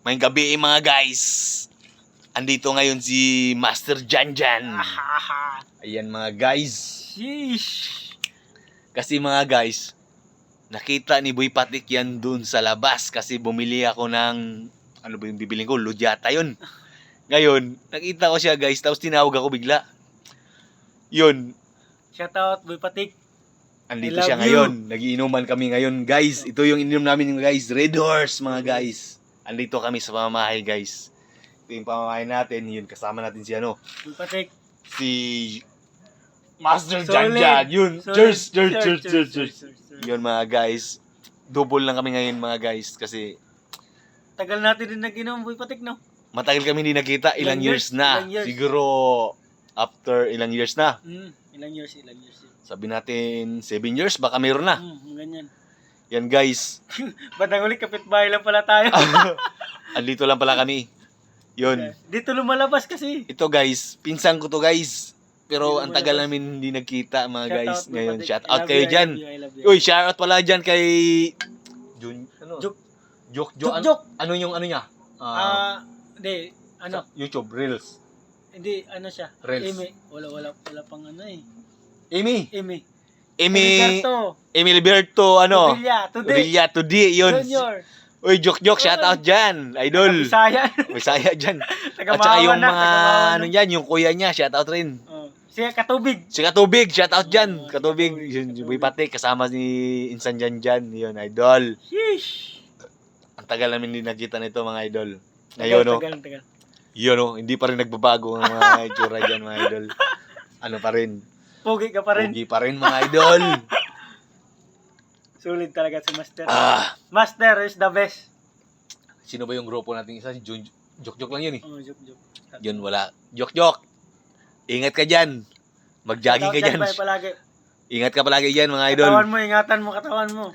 May gabi eh, mga guys. Andito ngayon si Master Janjan. Ayan mga guys. Sheesh. Kasi mga guys, nakita ni Boy Patik yan dun sa labas kasi bumili ako ng, ano ba yung bibiling ko? Ludyata yun. Ngayon, nakita ko siya guys, tapos tinawag ako bigla. Yun, Shout out, Boy Patik. andito siya you. ngayon. Nagiinuman kami ngayon. Guys, ito yung ininom namin guys. Red Horse mga guys. Andito kami sa pamamahay guys. Ito yung pamamahay natin. Yun, kasama natin si ano, Patik. si Master Solid. Janjan. Yun, Solid. cheers, cheers, cheers, cheers, Cheers. Yun mga guys. Double lang kami ngayon mga guys kasi Tagal natin din nag-inom, Boy Patik, no? matagal kami hindi nakita. Ilang, Ilang years, years, na. ilang years. Siguro after ilang years na. Mm, ilang years, ilang years. Sabi natin 7 years baka meron na. Mm, ganyan. Yan guys. Bandang uli, kapitbahay lang pala tayo. Andito lang pala kami. Yun. Dito lumalabas kasi. Ito guys, pinsan ko to guys. Pero ang tagal namin hindi nagkita mga Shout guys ngayon. Shout out kayo dyan. Uy, shout out pala dyan kay Jun, ano? Jok. Jok, Jok. Jok, Jok. ano yung ano niya? Ah, Ah, hindi, ano, YouTube Reels. hindi, ano siya. Reels. Amy. Wala, wala, wala pang ano eh. Amy. Amy. Amy Liberto, ano? Villa, today. Villa today, yun. Junior. Uy, Jok Jok, shout out dyan. Idol. Bisaya. Bisaya dyan. At saka yung na, mga, ano na. yan, yung kuya niya, shout out rin. Oh, siya katubig. Si Katubig, shout out dyan. Oh, Katubig, yun. Boy Patik, kasama ni Insan dyan dyan. Yun, idol. Sheesh. Ang tagal namin hindi nakita nito mga idol. Ngayon, no, tagal, tagal. yun, no, hindi pa rin nagbabago ang mga itsura dyan, mga idol. Ano pa rin? Pogi ka pa rin. Pugi pa rin, mga idol. Sulit talaga si Master. Ah, Master is the best. sino ba yung grupo natin isa? Si Jun, Jok Jok lang yun eh. Oh, joke. Yun, wala. Jok Jok, ingat ka dyan. Mag-jogging ka dyan. palagi. Ingat ka palagi dyan, mga idol. Katawan mo, ingatan mo, katawan mo.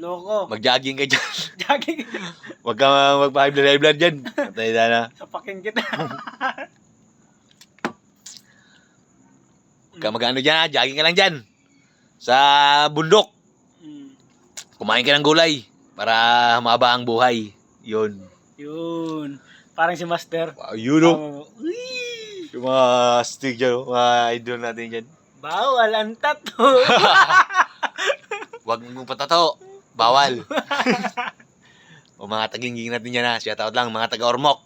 Loko. Mag-jogging ka dyan. Jogging. Huwag ka mag-high blood, high blood dyan. Patay na na. Sapakin kita. Huwag ka mag-ano dyan, ha? jogging ka lang dyan. Sa bundok. Mm. Kumain ka ng gulay para humaba ang buhay. Yun. Yun. Parang si Master. Wow, yun. Oh, uy, Yung mga stick dyan, oh. mga idol natin dyan. bawal ang tattoo. Huwag mong patato. Bawal. o mga taginging natin dyan ha. Shout out lang. Mga taga-Ormoc.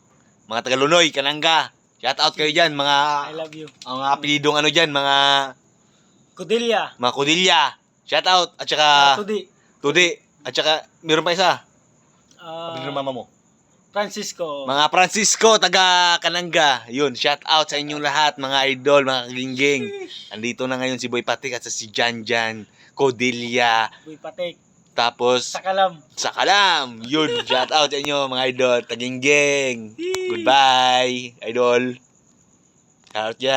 Mga taga-Lunoy, Kananga. Shout out kayo dyan. Mga, I love you. ang mga apelidong ano dyan. Mga, Kudilia. mga Kudilya. Shout out. At saka, Tudi. Tudi. At saka, meron pa isa. Ah, Apelido ng mama mo. Francisco. Mga Francisco, taga Kananga. Yun, shout out sa inyong lahat, mga idol, mga kagingging. Andito na ngayon si Boy Patik at sa si Jan Jan, Cordelia, Uy, patik. Tapos Sakalam. Sakalam. Yun, shout out sa inyo mga idol, tagingging. Goodbye, idol. Shout out dyan.